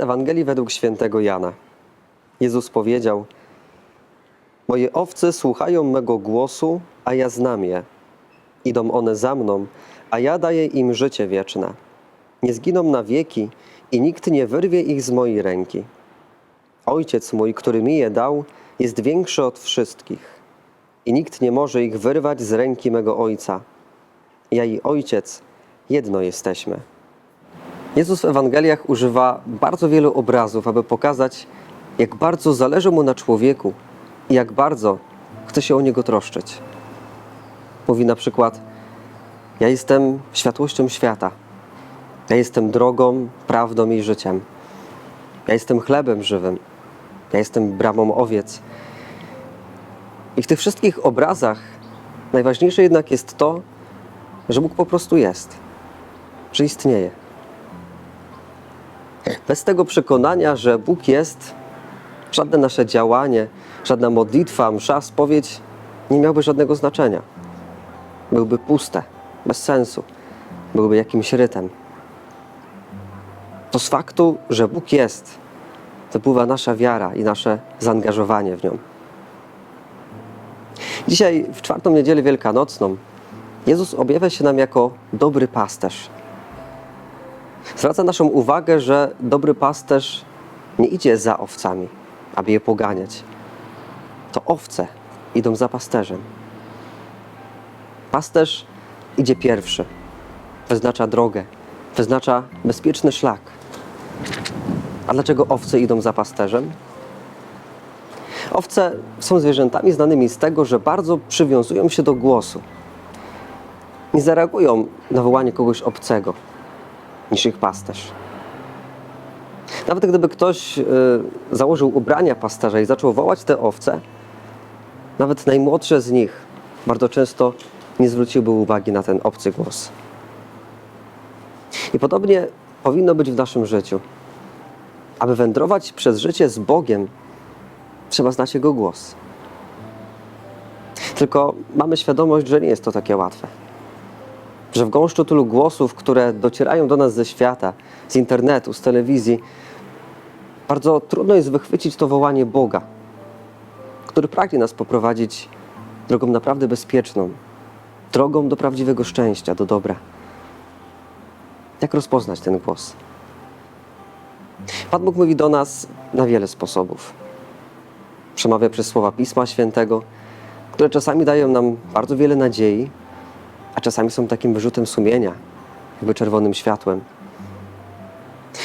Ewangelii według świętego Jana. Jezus powiedział: Moje owce słuchają mego głosu, a ja znam je. Idą one za mną, a ja daję im życie wieczne. Nie zginą na wieki i nikt nie wyrwie ich z mojej ręki. Ojciec mój, który mi je dał, jest większy od wszystkich i nikt nie może ich wyrwać z ręki mego Ojca. Ja i Ojciec jedno jesteśmy. Jezus w Ewangeliach używa bardzo wielu obrazów, aby pokazać, jak bardzo zależy mu na człowieku i jak bardzo chce się o niego troszczyć. Mówi na przykład: Ja jestem światłością świata. Ja jestem drogą, prawdą i życiem. Ja jestem chlebem żywym. Ja jestem bramą owiec. I w tych wszystkich obrazach najważniejsze jednak jest to, że Bóg po prostu jest, że istnieje. Bez tego przekonania, że Bóg jest, żadne nasze działanie, żadna modlitwa, msza, spowiedź nie miałby żadnego znaczenia. Byłby puste, bez sensu, byłby jakimś rytem. To z faktu, że Bóg jest, wypływa nasza wiara i nasze zaangażowanie w nią. Dzisiaj, w czwartą niedzielę wielkanocną, Jezus objawia się nam jako dobry pasterz. Zwraca naszą uwagę, że dobry pasterz nie idzie za owcami, aby je poganiać. To owce idą za pasterzem. Pasterz idzie pierwszy, wyznacza drogę, wyznacza bezpieczny szlak. A dlaczego owce idą za pasterzem? Owce są zwierzętami znanymi z tego, że bardzo przywiązują się do głosu. Nie zareagują na wołanie kogoś obcego niż ich pasterz. Nawet gdyby ktoś y, założył ubrania pasterza i zaczął wołać te owce, nawet najmłodsze z nich bardzo często nie zwróciłby uwagi na ten obcy głos. I podobnie powinno być w naszym życiu. Aby wędrować przez życie z Bogiem, trzeba znać Jego głos. Tylko mamy świadomość, że nie jest to takie łatwe. Że w gąszczu tylu głosów, które docierają do nas ze świata, z internetu, z telewizji, bardzo trudno jest wychwycić to wołanie Boga, który pragnie nas poprowadzić drogą naprawdę bezpieczną, drogą do prawdziwego szczęścia, do dobra. Jak rozpoznać ten głos? Pan Bóg mówi do nas na wiele sposobów. Przemawia przez słowa Pisma Świętego, które czasami dają nam bardzo wiele nadziei, a czasami są takim wyrzutem sumienia, jakby czerwonym światłem.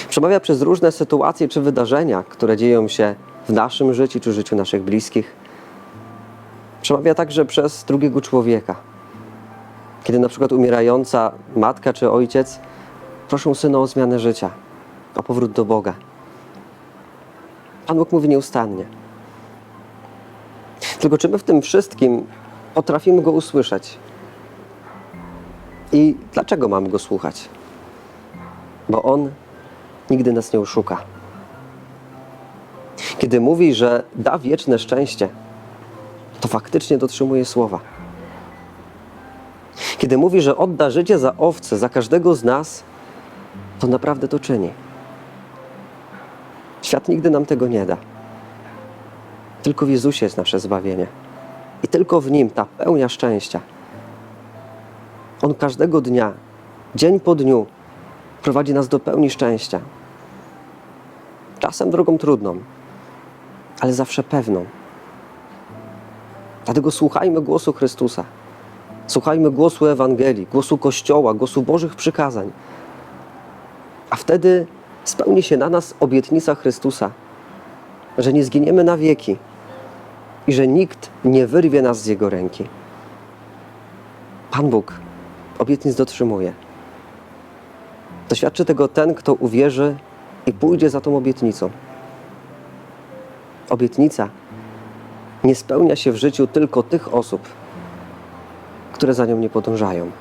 Przemawia przez różne sytuacje czy wydarzenia, które dzieją się w naszym życiu czy życiu naszych bliskich. Przemawia także przez drugiego człowieka. Kiedy na przykład umierająca matka czy ojciec proszą syna o zmianę życia, o powrót do Boga. Pan Bóg mówi nieustannie. Tylko czy my w tym wszystkim potrafimy Go usłyszeć? I dlaczego mamy Go słuchać? Bo On nigdy nas nie oszuka. Kiedy mówi, że da wieczne szczęście, to faktycznie dotrzymuje słowa. Kiedy mówi, że odda życie za owce, za każdego z nas, to naprawdę to czyni. Świat nigdy nam tego nie da. Tylko w Jezusie jest nasze zbawienie. I tylko w Nim ta pełnia szczęścia. On każdego dnia, dzień po dniu, prowadzi nas do pełni szczęścia. Czasem drogą trudną, ale zawsze pewną. Dlatego słuchajmy głosu Chrystusa. Słuchajmy głosu Ewangelii, głosu Kościoła, głosu Bożych przykazań. A wtedy spełni się na nas obietnica Chrystusa, że nie zginiemy na wieki i że nikt nie wyrwie nas z Jego ręki. Pan Bóg obietnic dotrzymuje. Doświadczy tego ten, kto uwierzy i pójdzie za tą obietnicą. Obietnica nie spełnia się w życiu tylko tych osób, które za nią nie podążają.